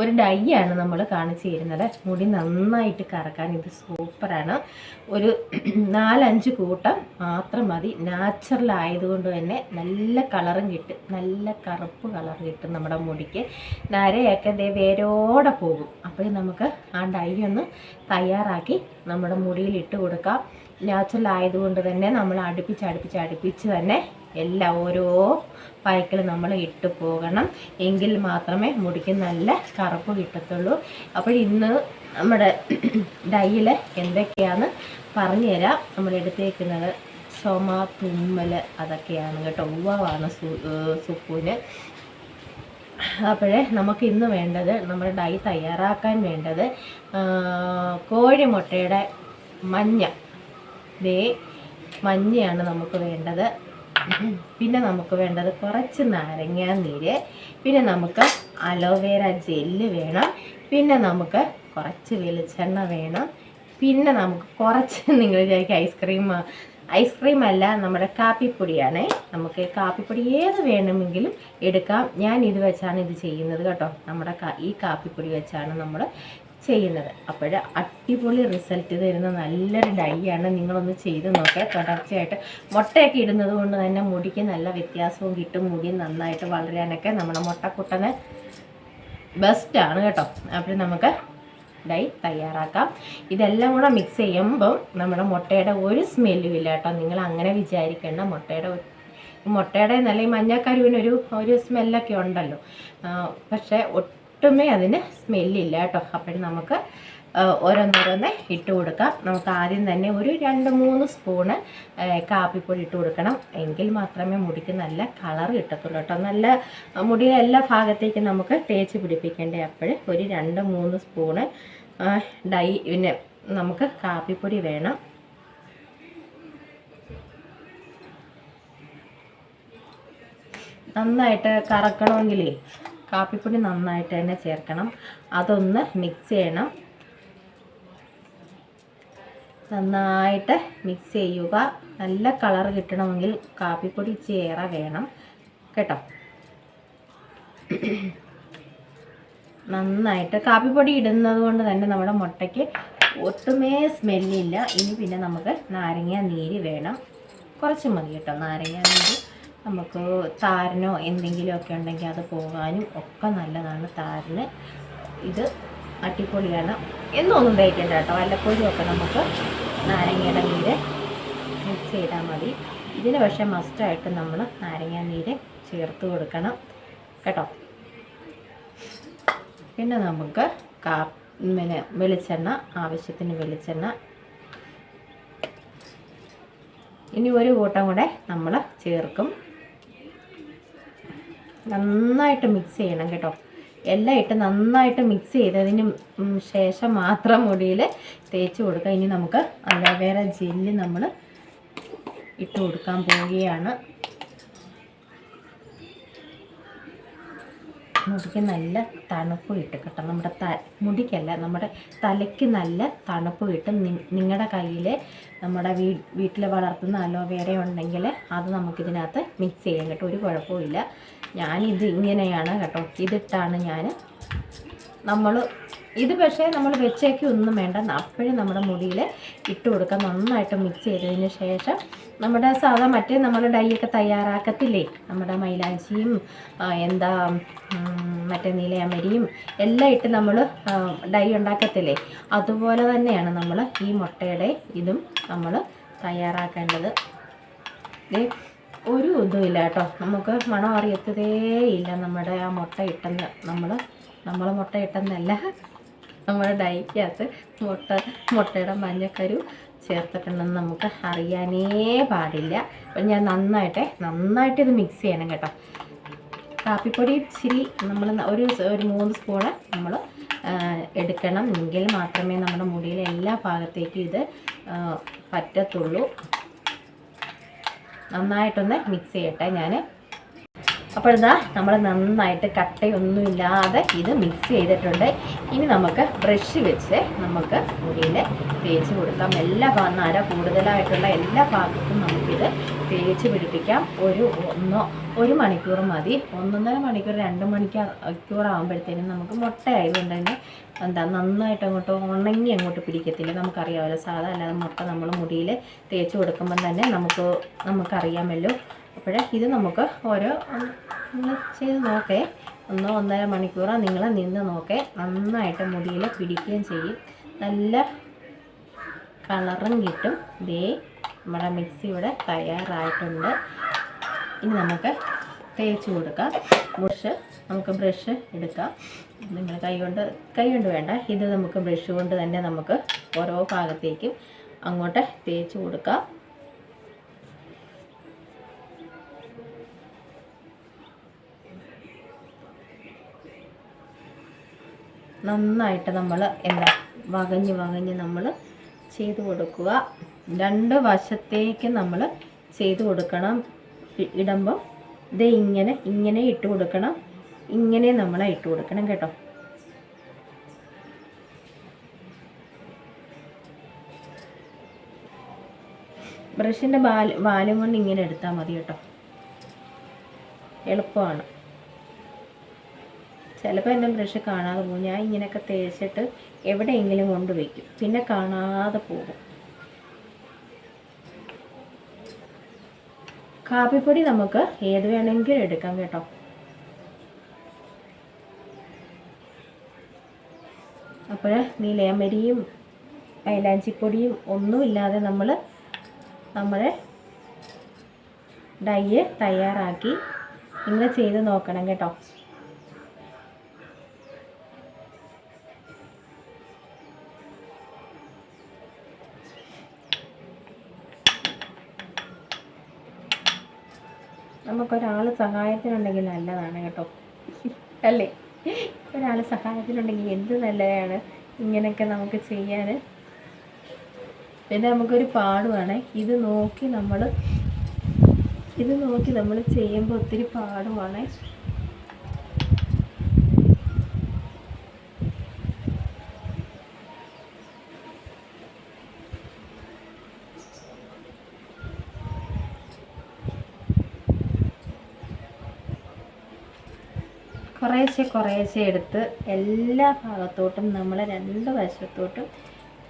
ഒരു ഡൈ ആണ് നമ്മൾ കാണിച്ചു തരുന്നത്. മുടി നന്നായിട്ട് കറക്കാൻ ഇത് സൂപ്പറാണ്. ഒരു നാലഞ്ച് കൂട്ടം മാത്രം മതി. നാച്ചുറൽ ആയതുകൊണ്ട് തന്നെ നല്ല കളറും കിട്ടും. നല്ല കറുപ്പ് കളർ കിട്ടും നമ്മുടെ മുടിക്ക്. നരയൊക്കെ ദേ വേരോടെ പോകും. അപ്പോൾ നമുക്ക് ആ ഡൈ ഒന്ന് തയ്യാറാക്കി നമ്മുടെ മുടിയിൽ ഇട്ട് കൊടുക്കാം. നാച്ചുറൽ ആയതുകൊണ്ട് തന്നെ നമ്മൾ അടുപ്പിച്ച് അടുപ്പിച്ച് അടുപ്പിച്ച് തന്നെ എല്ലാ ഓരോ പായ്ക്കലും നമ്മൾ ഇട്ട് പോകണം. എങ്കിൽ മാത്രമേ മുടിക്ക് നല്ല കറുപ്പ് കിട്ടത്തുള്ളൂ. അപ്പോൾ ഇന്ന് നമ്മുടെ ഡൈയിൽ എന്തൊക്കെയാണ് പറഞ്ഞു തരാം നമ്മൾ എടുത്തേക്കുന്നത് ചുമ തുമ്മൽ അതൊക്കെയാണ് കേട്ടോ. ഉവ്വാണ് സുപ്പൂന് അപ്പോഴേ നമുക്ക് ഇന്ന് വേണ്ടത് നമ്മുടെ ഡൈ തയ്യാറാക്കാൻ വേണ്ടത് കോഴിമുട്ടയുടെ മഞ്ഞ ദേ മഞ്ഞയാണ് നമുക്ക് വേണ്ടത്. പിന്നെ നമുക്ക് വേണ്ടത് കുറച്ച് നാരങ്ങ നീര്. പിന്നെ നമുക്ക് അലോവേര ജെല്ല് വേണം. പിന്നെ നമുക്ക് കുറച്ച് വെളിച്ചെണ്ണ വേണം. പിന്നെ നമുക്ക് കുറച്ച് നിങ്ങൾ വിചാരിക്കും ഐസ്ക്രീം ഐസ്ക്രീം അല്ല നമ്മുടെ കാപ്പിപ്പൊടിയാണ്. നമുക്ക് കാപ്പിപ്പൊടി ഏത് വേണമെങ്കിലും എടുക്കാം. ഞാൻ ഇത് വെച്ചാണ് ഇത് ചെയ്യുന്നത് കേട്ടോ. നമ്മുടെ ഈ കാപ്പിപ്പൊടി വെച്ചാണ് നമ്മൾ ചെയ്യുന്നത്. അപ്പോൾ അടിപൊളി റിസൾട്ട് തരുന്ന നല്ലൊരു ഡൈ ആണ് നിങ്ങളൊന്ന് ചെയ്ത് നോക്കുക തുടർച്ചയായിട്ട് മുട്ടയൊക്കെ ഇടുന്നത് കൊണ്ട് തന്നെ മുടിക്ക് നല്ല വ്യത്യാസവും കിട്ടും. മുടി നന്നായിട്ട് വളരാനൊക്കെ നമ്മുടെ മുട്ടക്കുട്ടന് ബെസ്റ്റാണ് കേട്ടോ. അപ്പോൾ നമുക്ക് ഡൈ തയ്യാറാക്കാം. ഇതെല്ലാം കൂടെ മിക്സ് ചെയ്യുമ്പം നമ്മുടെ മുട്ടയുടെ ഒരു സ്മെല്ലും ഇല്ല കേട്ടോ. നിങ്ങൾ അങ്ങനെ വിചാരിക്കേണ്ട. മുട്ടയുടെ മുട്ടയുടെ നല്ല ഈ മഞ്ഞക്കരുവിനൊരു ഒരു സ്മെല്ലൊക്കെ ഉണ്ടല്ലോ. പക്ഷേ ഒട്ടുമേ അതിന് സ്മെല്ലില്ല കേട്ടോ. അപ്പോഴും നമുക്ക് ഓരോന്നോരോന്ന് ഇട്ട് കൊടുക്കാം. നമുക്ക് ആദ്യം തന്നെ ഒരു രണ്ട് മൂന്ന് സ്പൂണ് കാപ്പിപ്പൊടി ഇട്ട് കൊടുക്കണം. എങ്കിൽ മാത്രമേ മുടിക്ക് നല്ല കളർ കിട്ടത്തുള്ളൂ കേട്ടോ. നല്ല മുടിയുടെ എല്ലാ ഭാഗത്തേക്കും നമുക്ക് തേച്ച് പിടിപ്പിക്കേണ്ടേ അപ്പോൾ ഒരു രണ്ട് മൂന്ന് സ്പൂണ് ഡൈ പിന്നെ നമുക്ക് കാപ്പിപ്പൊടി വേണം. നന്നായിട്ട് കറക്കണമെങ്കിലേ കാപ്പിപ്പൊടി നന്നായിട്ട് തന്നെ ചേർക്കണം. അതൊന്ന് മിക്സ് ചെയ്യണം. നന്നായിട്ട് മിക്സ് ചെയ്യുക. നല്ല കളർ കിട്ടണമെങ്കിൽ കാപ്പിപ്പൊടി ചേറെ വേണം. കേട്ടോ? നന്നായിട്ട് കാപ്പിപ്പൊടി ഇടുന്നത് കൊണ്ട് തന്നെ നമ്മുടെ മുട്ടയ്ക്ക് ഒട്ടുമേ സ്മെല്ലില്ല ഇനി പിന്നെ നമുക്ക് നാരങ്ങ നീര് വേണം. കുറച്ച് മതി കേട്ടോ നാരങ്ങ നീര്. നമുക്ക് താരനോ എന്തെങ്കിലുമൊക്കെ ഉണ്ടെങ്കിൽ അത് പോകാനും ഒക്കെ നല്ലതാണ്. താരന് ഇത് അടിപൊളിയാണ് എന്നൊന്നും തേക്കണ്ട കേട്ടോ. വല്ലപ്പോഴും ഒക്കെ നമുക്ക് നാരങ്ങയുടെ നീര് മിക്സ് ചെയ്താൽ മതി. ഇതിന് പക്ഷേ മസ്റ്റായിട്ട് നമ്മൾ നാരങ്ങ നീര് ചേർത്ത് കൊടുക്കണം കേട്ടോ. പിന്നെ നമുക്ക് കാ പിന്നെ വെളിച്ചെണ്ണ ആവശ്യത്തിന് വെളിച്ചെണ്ണ. ഇനി ഒരു കൂട്ടം കൂടെ നമ്മൾ ചേർക്കും. നന്നായിട്ട് മിക്സ് ചെയ്യണം കേട്ടോ. എല്ലാം ഇട്ട് നന്നായിട്ട് മിക്സ് ചെയ്തതിന് ശേഷം മാത്രം മുടിയിൽ തേച്ച് കൊടുക്കുക ഇനി നമുക്ക് അലോവേറ ജെല്ല് നമ്മൾ ഇട്ട് കൊടുക്കാൻ പോവുകയാണ്. മുടിക്ക് നല്ല തണുപ്പ് കിട്ടും കേട്ടോ. നമ്മുടെ ത മുടിക്കല്ല നമ്മുടെ തലയ്ക്ക് നല്ല തണുപ്പ് കിട്ടും. നിങ്ങളുടെ കയ്യിൽ നമ്മുടെ വീ വീട്ടിൽ വളർത്തുന്ന അലോവേര ഉണ്ടെങ്കിൽ അത് നമുക്കിതിനകത്ത് മിക്സ് ചെയ്യാം കേട്ടോ. ഒരു കുഴപ്പമില്ല ഞാനിത് ഇങ്ങനെയാണ് കേട്ടോ. ഇതിട്ടാണ് ഞാൻ നമ്മൾ ഇത് പക്ഷേ നമ്മൾ വെച്ചേക്ക് ഒന്നും വേണ്ട. അപ്പോഴും നമ്മുടെ മുടിയിൽ ഇട്ട് കൊടുക്കാം. നന്നായിട്ട് മിക്സ് ചെയ്തതിന് ശേഷം നമ്മുടെ സാധാ മറ്റേ നമ്മൾ ഡൈയൊക്കെ തയ്യാറാക്കത്തില്ലേ? നമ്മുടെ മൈലാഞ്ചിയും എന്താ മറ്റേ നീലയമരിയും എല്ലാം ഇട്ട് നമ്മൾ ഡൈ ഉണ്ടാക്കത്തില്ലേ? അതുപോലെ തന്നെയാണ് നമ്മൾ ഈ മുട്ടയുടെ ഇതും നമ്മൾ തയ്യാറാക്കേണ്ടത്. ഒരു ഇതുമില്ല കേട്ടോ. നമുക്ക് മണം അറിയത്തതേ ഇല്ല നമ്മുടെ ആ മുട്ട ഇട്ടെന്ന്. നമ്മൾ നമ്മൾ മുട്ട ഇട്ടെന്നല്ല. നമ്മുടെ ഡൈക്കകത്ത് മുട്ട മുട്ടയുടെ മഞ്ഞക്കരു ചേർത്തിട്ടുണ്ടെന്ന് നമുക്ക് അറിയാനേ പാടില്ല. അപ്പം ഞാൻ നന്നായിട്ട് നന്നായിട്ട് ഇത് മിക്സ് ചെയ്യണം കേട്ടോ. കാപ്പിപ്പൊടി ഇച്ചിരി നമ്മൾ ഒരു ഒരു മൂന്ന് സ്പൂണ് നമ്മൾ എടുക്കണം എങ്കിൽ മാത്രമേ നമ്മുടെ മുടിയിലെ എല്ലാ ഭാഗത്തേക്കും ഇത് പറ്റത്തുള്ളൂ. നന്നായിട്ടൊന്ന് മിക്സ് ചെയ്യട്ടെ ഞാൻ അപ്പോൾ ഇതാ നമ്മൾ നന്നായിട്ട് കട്ടയൊന്നുമില്ലാതെ ഇത് മിക്സ് ചെയ്തിട്ടുണ്ട്. ഇനി നമുക്ക് ബ്രഷ് വെച്ച് നമുക്ക് മുടിയിൽ തേച്ച് കൊടുക്കാം. എല്ലാ നര കൂടുതലായിട്ടുള്ള എല്ലാ ഭാഗത്തും നമുക്കിത് തേച്ച് പിടിപ്പിക്കാം. ഒരു ഒന്നോ ഒരു മണിക്കൂർ മതി. ഒന്നൊന്നര മണിക്കൂർ രണ്ട് മണിക്കൂർ ആകുമ്പോഴത്തേനും നമുക്ക് മുട്ട ആയതുകൊണ്ട് തന്നെ എന്താ നന്നായിട്ട് അങ്ങോട്ട് ഉണങ്ങി അങ്ങോട്ട് പിടിക്കത്തില്ല. നമുക്കറിയാമല്ലോ. സാധാ അല്ലാതെ മുട്ട നമ്മൾ മുടിയിൽ തേച്ച് കൊടുക്കുമ്പം തന്നെ നമുക്ക് നമുക്കറിയാമല്ലോ. അപ്പോൾ ഇത് നമുക്ക് ഓരോ ഒന്ന് ചെയ്ത് നോക്കേ. ഒന്നോ ഒന്നര മണിക്കൂറോ നിങ്ങൾ നിന്ന് നോക്കേ. നന്നായിട്ട് മുടിയിൽ പിടിക്കുകയും ചെയ്യും. നല്ല കളറും കിട്ടും. ദേ നമ്മുടെ മിക്സി ഇവിടെ തയ്യാറായിട്ടുണ്ട്. ഇനി നമുക്ക് തേച്ച് കൊടുക്കാം. ബ്രഷ് നമുക്ക് ബ്രഷ് എടുക്കാം. നിങ്ങൾ കൈ കൊണ്ട് കൈ കൊണ്ട് വേണ്ട. ഇത് നമുക്ക് ബ്രഷ് കൊണ്ട് തന്നെ നമുക്ക് ഓരോ ഭാഗത്തേക്കും അങ്ങോട്ട് തേച്ച് കൊടുക്കാം. നന്നായിട്ട് നമ്മൾ എന്താ വകഞ്ഞ് വകഞ്ഞ് നമ്മൾ ചെയ്ത് കൊടുക്കുക. രണ്ട് വശത്തേക്ക് നമ്മൾ ചെയ്ത് കൊടുക്കണം. ഇടുമ്പോൾ ഇടുമ്പം ഇത് ഇങ്ങനെ ഇങ്ങനെ ഇട്ട് കൊടുക്കണം. ഇങ്ങനെ നമ്മൾ ഇട്ട് കൊടുക്കണം കേട്ടോ. ബ്രഷിന്റെ ബാൽ ബാലും കൊണ്ട് ഇങ്ങനെ എടുത്താൽ മതി കേട്ടോ. എളുപ്പമാണ്. ചിലപ്പോൾ എന്റെ ബ്രഷ് കാണാതെ പോകും. ഞാൻ ഇങ്ങനെയൊക്കെ തേച്ചിട്ട് എവിടെയെങ്കിലും കൊണ്ടുവയ്ക്കും പിന്നെ കാണാതെ പോകും. കാപ്പിപ്പൊടി നമുക്ക് ഏത് വേണമെങ്കിലും എടുക്കാം കേട്ടോ. അപ്പോൾ നീലയമരിയും മൈലാഞ്ചിപ്പൊടിയും ഒന്നുമില്ലാതെ നമ്മൾ നമ്മുടെ ഡൈ തയ്യാറാക്കി നിങ്ങൾ ചെയ്ത് നോക്കണം കേട്ടോ. നമുക്കൊരാൾ സഹായത്തിനുണ്ടെങ്കിൽ നല്ലതാണ് കേട്ടോ. അല്ലേ? ഒരാൾ സഹായത്തിനുണ്ടെങ്കിൽ എന്ത് നല്ലതാണ് ഇങ്ങനെയൊക്കെ നമുക്ക് ചെയ്യാൻ? പിന്നെ നമുക്കൊരു പാടുവാണ്. ഇത് നോക്കി നമ്മൾ ഇത് നോക്കി നമ്മൾ ചെയ്യുമ്പോൾ ഒത്തിരി പാടുവാണ്. കുറേശ്ശെ കുറേശ്ശെ എടുത്ത് എല്ലാ ഭാഗത്തോട്ടും നമ്മൾ രണ്ട് വശത്തോട്ടും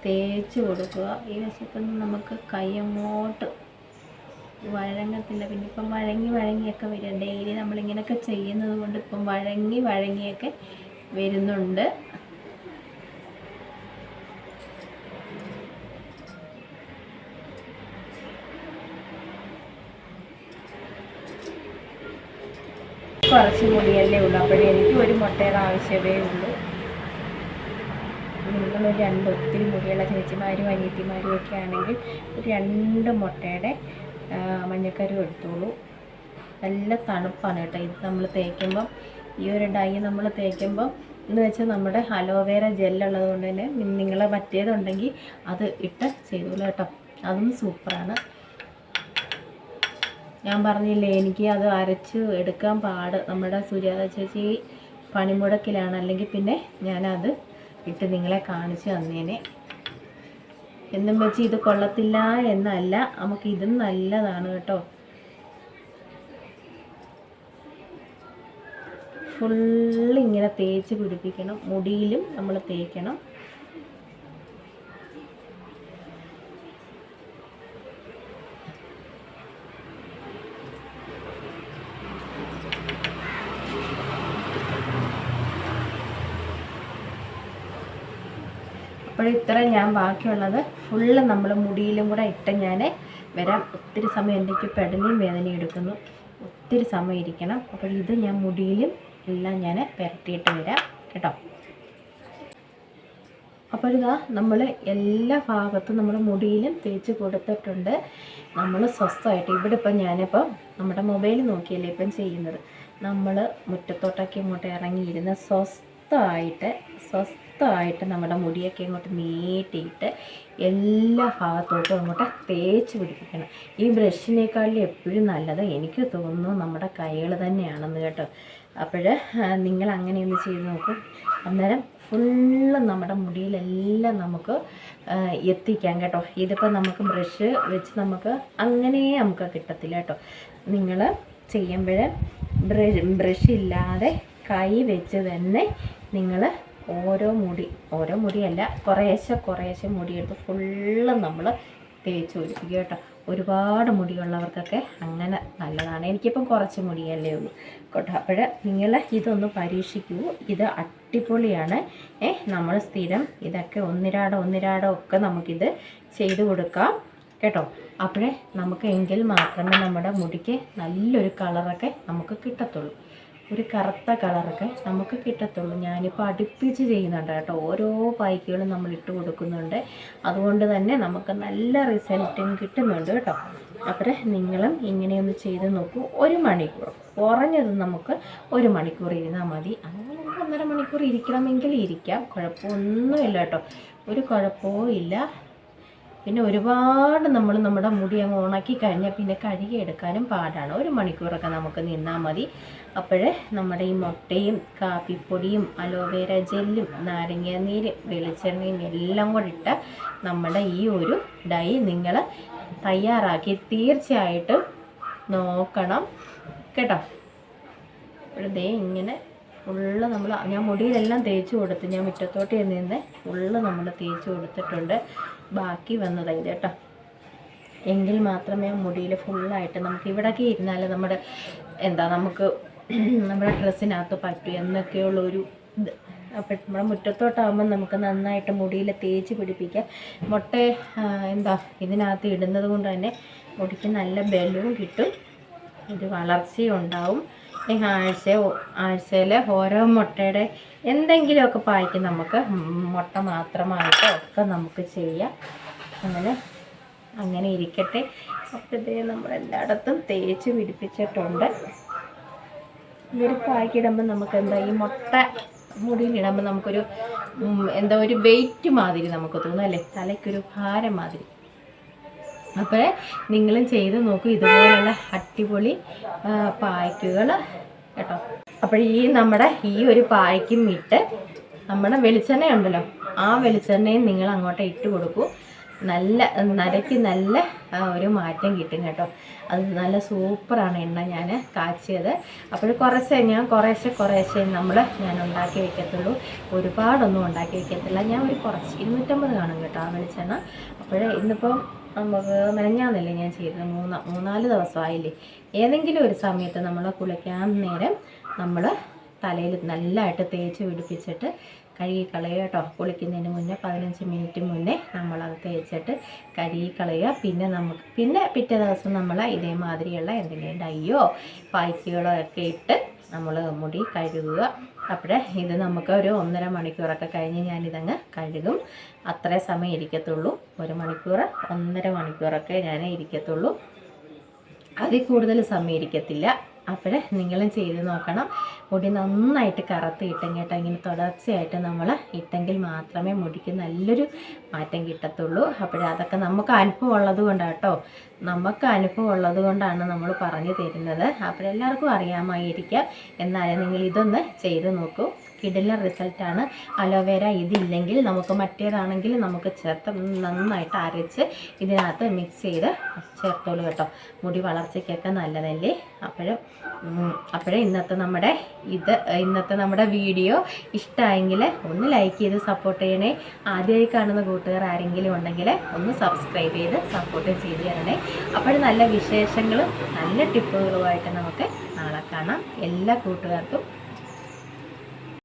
തേച്ച് കൊടുക്കുക. ഈ വശത്തൊന്നും നമുക്ക് കൈയങ്ങോട്ട് വഴങ്ങത്തില്ല. പിന്നെ ഇപ്പം വഴങ്ങി വഴങ്ങിയൊക്കെ വരും. ഡെയിലി നമ്മളിങ്ങനെയൊക്കെ ചെയ്യുന്നത് കൊണ്ട് ഇപ്പം വഴങ്ങി വഴങ്ങിയൊക്കെ വരുന്നുണ്ട്. കുറച്ച് മുടിയല്ലേ ഉള്ളൂ. അപ്പോഴേ എനിക്ക് ഒരു മുട്ടയുടെ ആവശ്യമേ ഉള്ളൂ. നിങ്ങൾ രണ്ട് ഒത്തിരി മുടിയുള്ള ചേച്ചിമാരും അനിയത്തിമാരും ഒക്കെ ആണെങ്കിൽ രണ്ട് മുട്ടയുടെ മഞ്ഞക്കറി എടുത്തോളൂ. നല്ല തണുപ്പാണ് കേട്ടോ. ഇത് നമ്മൾ തേക്കുമ്പം ഈ ഒരു ഡൈ നമ്മൾ തേക്കുമ്പം എന്ന് വെച്ചാൽ നമ്മുടെ അലോവേര ജെല്ലുള്ളത് കൊണ്ട് തന്നെ നിങ്ങൾ മറ്റേതുണ്ടെങ്കിൽ അത് ഇട്ട് ചെയ്തോളൂ കേട്ടോ. അതും സൂപ്പറാണ്. ഞാൻ പറഞ്ഞില്ലേ എനിക്ക് അത് അരച്ച് എടുക്കാൻ പാട്. നമ്മുടെ സുജാത ചേച്ചി പണിമുടക്കിലാണ്. അല്ലെങ്കിൽ പിന്നെ ഞാനത് ഇട്ട് നിങ്ങളെ കാണിച്ചു തന്നേനെ. എന്നും വെച്ച് ഇത് കൊള്ളത്തില്ല എന്നല്ല. നമുക്ക് ഇതും നല്ലതാണ് കേട്ടോ. ഫുള്ള് ഇങ്ങനെ തേച്ച് പിടിപ്പിക്കണം. മുടിയിലും നമ്മൾ തേക്കണം. അപ്പോൾ ഇത്ര ഞാൻ ബാക്കിയുള്ളത് ഫുള്ള് നമ്മൾ മുടിയിലും കൂടെ ഇട്ട് ഞാൻ വരാം. ഒത്തിരി സമയം എന്റെക്ക് പെടലിയും വേദന എടുക്കുന്നു. ഒത്തിരി സമയം ഇരിക്കണം. അപ്പോൾ ഇത് ഞാൻ മുടിയിലും എല്ലാം ഞാൻ പുരട്ടിയിട്ട് വരാം. കേട്ടോ? അപ്പോൾ ഇതാ നമ്മൾ എല്ലാ ഭാഗത്തും നമ്മൾ മുടിയിലും തേച്ച് കൊടുത്തിട്ടുണ്ട്. നമ്മൾ സ്വസ്ഥമായിട്ട് ഇവിടെ ഇപ്പം ഞാനിപ്പം നമ്മുടെ മൊബൈൽ നോക്കിയല്ലേ ഇപ്പം ചെയ്യുന്നത്? നമ്മൾ മുറ്റത്തോട്ടൊക്കെ ഇങ്ങോട്ട് ഇറങ്ങിയിരുന്ന് സ്വസ്ഥ സ്വസ്ഥമായിട്ട് സ്വസ്ഥമായിട്ട് നമ്മുടെ മുടിയൊക്കെ ഇങ്ങോട്ട് നീട്ടിയിട്ട് എല്ലാ ഭാഗത്തോട്ടും അങ്ങോട്ട് തേച്ച് പിടിപ്പിക്കണം. ഈ ബ്രഷിനേക്കാളും എപ്പോഴും നല്ലത് എനിക്ക് തോന്നുന്നു നമ്മുടെ കൈകൾ തന്നെയാണെന്ന് കേട്ടോ. അപ്പോൾ നിങ്ങൾ അങ്ങനെയൊന്ന് ചെയ്ത് നോക്കും. അന്നേരം ഫുള്ള് നമ്മുടെ മുടിയിലെല്ലാം നമുക്ക് എത്തിക്കാം കേട്ടോ. ഇതിപ്പോൾ നമുക്ക് ബ്രഷ് വെച്ച് നമുക്ക് അങ്ങനെ നമുക്ക് കിട്ടത്തില്ല കേട്ടോ. നിങ്ങൾ ചെയ്യുമ്പോൾ ബ്രഷ് ബ്രഷ് ഇല്ലാതെ കൈ വെച്ച് തന്നെ നിങ്ങൾ ഓരോ മുടി ഓരോ മുടിയല്ല കുറേശ്ശെ കുറേശ്ശെ മുടിയെടുത്ത് ഫുള്ള് നമ്മൾ തേച്ച് ഒഴിപ്പിക്കുക കേട്ടോ. ഒരുപാട് മുടിയുള്ളവർക്കൊക്കെ അങ്ങനെ നല്ലതാണ്. എനിക്കിപ്പം കുറച്ച് മുടിയല്ലേ ഉള്ളൂ. കേട്ടോ. അപ്പോൾ നിങ്ങൾ ഇതൊന്ന് പരീക്ഷിക്കൂ. ഇത് അടിപൊളിയാണ്. ഏ നമ്മൾ സ്ഥിരം ഇതൊക്കെ ഒന്നിരാടോ ഒന്നിരാടോ ഒക്കെ നമുക്കിത് ചെയ്തു കൊടുക്കാം. കേട്ടോ. അപ്പോഴേ നമുക്ക് എങ്കിൽ മാത്രമേ നമ്മുടെ മുടിക്ക് നല്ലൊരു കളറൊക്കെ നമുക്ക് കിട്ടത്തുള്ളൂ. ഒരു കറുത്ത കളറൊക്കെ നമുക്ക് കിട്ടത്തുള്ളൂ. ഞാനിപ്പോൾ അടുപ്പിച്ച് ചെയ്യുന്നുണ്ട് കേട്ടോ. ഓരോ പായ്ക്കുകളും നമ്മൾ ഇട്ട് കൊടുക്കുന്നുണ്ട്. അതുകൊണ്ട് തന്നെ നമുക്ക് നല്ല റിസൾട്ടും കിട്ടുന്നുണ്ട് കേട്ടോ. അപ്പോൾ നിങ്ങളും ഇങ്ങനെയൊന്ന് ചെയ്ത് നോക്കൂ. ഒരു മണിക്കൂർ. കുറഞ്ഞത് നമുക്ക് ഒരു മണിക്കൂർ ഇരുന്നാൽ മതി. അങ്ങനെ ഒന്നര മണിക്കൂർ ഇരിക്കണമെങ്കിൽ ഇരിക്കാം. കുഴപ്പമൊന്നുമില്ല കേട്ടോ. ഒരു കുഴപ്പവും ഇല്ല. പിന്നെ ഒരുപാട് നമ്മൾ നമ്മുടെ മുടി അങ്ങ് ഉണക്കി കഴിഞ്ഞാൽ പിന്നെ കഴുകി എടുക്കാനും പാടാണ്. ഒരു മണിക്കൂറൊക്കെ നമുക്ക് നിന്നാൽ മതി. അപ്പോഴേ നമ്മുടെ ഈ മുട്ടയും കാപ്പിപ്പൊടിയും അലോവേര ജെല്ലും നാരങ്ങ നീര് വെളിച്ചെണ്ണയും എല്ലാം കൂടി ഇട്ട നമ്മുടെ ഈ ഒരു ഡൈ നിങ്ങൾ തയ്യാറാക്കി തീർച്ചയായിട്ടും നോക്കണം. കേട്ടോ? ഇവിടെ ഇങ്ങനെ ഫുള്ള് നമ്മൾ ഞാൻ മുടിയിലെല്ലാം തേച്ച് കൊടുത്ത് ഞാൻ മുറ്റത്തോട്ട് നിന്ന് ഫുള്ള് നമ്മൾ തേച്ച് കൊടുത്തിട്ടുണ്ട്. ബാക്കി വന്നതാണ് ഇത് കേട്ടോ. എങ്കിൽ മാത്രമേ മുടിയിൽ ഫുള്ളായിട്ട് നമുക്ക് ഇവിടെയൊക്കെ ഇരുന്നാൽ നമ്മുടെ എന്താ നമുക്ക് നമ്മുടെ ഡ്രസ്സിനകത്ത് പറ്റൂ എന്നൊക്കെയുള്ള ഒരു ഇത്. അപ്പം നമ്മുടെ മുറ്റത്തോട്ടാകുമ്പോൾ നമുക്ക് നന്നായിട്ട് മുടിയിൽ തേച്ച് പിടിപ്പിക്കാം. മുട്ട എന്താ ഇതിനകത്ത് ഇടുന്നത് കൊണ്ട് തന്നെ മുടിക്ക് നല്ല ബലവും കിട്ടും. ഒരു വളർച്ചയും ഉണ്ടാവും. ആഴ്ച ആഴ്ചയിൽ ഓരോ മുട്ടയുടെ എന്തെങ്കിലുമൊക്കെ പായ്ക്ക് നമുക്ക് മുട്ട മാത്രമായിട്ടോ ഒക്കെ നമുക്ക് ചെയ്യാം. അങ്ങനെ അങ്ങനെ ഇരിക്കട്ടെ. അപ്പോൾ ഇതേ നമ്മളെല്ലായിടത്തും തേച്ച് പിടിപ്പിച്ചിട്ടുണ്ട്. ഇതൊരു പായ്ക്കിടുമ്പോൾ നമുക്ക് എന്താ ഈ മുട്ട മുടിയിലിടുമ്പോൾ നമുക്കൊരു എന്താ ഒരു വെയിറ്റ് മാതിരി നമുക്ക് തോന്നും അല്ലേ? തലയ്ക്കൊരു ഭാരം മാതിരി. അപ്പോൾ നിങ്ങളും ചെയ്ത് നോക്കൂ ഇതുപോലുള്ള അടിപൊളി പായ്ക്കുകൾ കേട്ടോ. അപ്പോൾ ഈ നമ്മുടെ ഈ ഒരു പായ്ക്കും ഇട്ട് നമ്മുടെ വെളിച്ചെണ്ണ ഉണ്ടല്ലോ ആ വെളിച്ചെണ്ണയും നിങ്ങൾ അങ്ങോട്ട് ഇട്ട് കൊടുക്കൂ. നല്ല നരയ്ക്ക് നല്ല ഒരു മാറ്റം കിട്ടും കേട്ടോ. അത് നല്ല സൂപ്പറാണ് എണ്ണ ഞാൻ കാച്ചിയത്. അപ്പോൾ കുറച്ചേ ഞാൻ കുറേശ്ശെ കുറേശ്ശെ നമ്മൾ ഞാൻ ഉണ്ടാക്കി വെക്കത്തുള്ളൂ. ഒരുപാടൊന്നും ഉണ്ടാക്കി വെക്കത്തില്ല. ഞാൻ ഒരു കുറച്ച് ഇരുന്നൂറ്റമ്പത് കാണും കേട്ടോ ആ വെളിച്ചെണ്ണ. അപ്പോഴേ ഇന്നിപ്പം നമുക്ക് മെനഞ്ഞാന്നല്ലേ ഞാൻ ചെയ്തത്? മൂന്ന് മൂന്നാൽ ദിവസമായില്ലേ. ഏതെങ്കിലും ഒരു സമയത്ത് നമ്മൾ കുളിക്കാൻ നേരം നമ്മൾ തലയിൽ നല്ലതായിട്ട് തേച്ച് പിടിപ്പിച്ചിട്ട് കഴുകിക്കളയുക കേട്ടോ. കുളിക്കുന്നതിന് മുന്നേ പതിനഞ്ച് മിനിറ്റ് മുന്നേ നമ്മളത് തേച്ചിട്ട് കഴുകിക്കളയുക. പിന്നെ നമുക്ക് പിന്നെ പിറ്റേ ദിവസം നമ്മൾ ഇതേമാതിരിയുള്ള എന്തെങ്കിലും ഡയ്യോ പായ്ക്കുകളോ ഒക്കെ ഇട്ട് നമ്മൾ മുടി കഴുകുക. അപ്പോഴേ ഇത് നമുക്ക് ഒരു ഒന്നര മണിക്കൂറൊക്കെ കഴിഞ്ഞ് ഞാനിതങ്ങ് കഴുകും. അത്രേ സമയം ഇരിക്കത്തുള്ളൂ. ഒരു മണിക്കൂർ ഒന്നര മണിക്കൂറൊക്കെ ഞാൻ ഇരിക്കത്തുള്ളൂ. അതിൽ കൂടുതൽ സമയം ഇരിക്കത്തില്ല. അപ്പോഴേ നിങ്ങളും ചെയ്ത് നോക്കണം. മുടി നന്നായിട്ട് കറുത്ത് കിട്ടും കേട്ടോ. ഇങ്ങനെ തുടർച്ചയായിട്ട് നമ്മൾ ഇട്ടെങ്കിൽ മാത്രമേ മുടിക്ക് നല്ലൊരു മാറ്റം കിട്ടത്തുള്ളൂ. അപ്പോഴേ അതൊക്കെ നമുക്ക് അനുഭവം ഉള്ളത് കൊണ്ടാണ് കേട്ടോ നമുക്ക് അനുഭവം ഉള്ളത് കൊണ്ടാണ് നമ്മൾ പറഞ്ഞു തരുന്നത്. അപ്പോഴെല്ലാവർക്കും അറിയാമായിരിക്കാം. എന്നാലും നിങ്ങൾ ഇതൊന്ന് ചെയ്ത് നോക്കൂ. കിടില റിസൾട്ടാണ്. അലോവേര ഇതില്ലെങ്കിൽ നമുക്ക് മറ്റേതാണെങ്കിൽ നമുക്ക് ചേർത്ത് നന്നായിട്ട് അരച്ച് ഇതിനകത്ത് മിക്സ് ചെയ്ത് ചേർത്തോളൂ കേട്ടോ. മുടി വളർച്ചയ്ക്കൊക്കെ നല്ലതല്ലേ? അപ്പോഴും അപ്പോഴേ ഇന്നത്തെ നമ്മുടെ ഇത് ഇന്നത്തെ നമ്മുടെ വീഡിയോ ഇഷ്ടമായെങ്കിൽ ഒന്ന് ലൈക്ക് ചെയ്ത് സപ്പോർട്ട് ചെയ്യണേ. ആദ്യമായി കാണുന്ന കൂട്ടുകാർ ആരെങ്കിലും ഉണ്ടെങ്കിൽ ഒന്ന് സബ്സ്ക്രൈബ് ചെയ്ത് സപ്പോർട്ട് ചെയ്ത് തരണേ. അപ്പോഴും നല്ല വിശേഷങ്ങളും നല്ല ടിപ്പുകളുമായിട്ട് നമുക്ക് നാളെ കാണാം. എല്ലാ കൂട്ടുകാർക്കും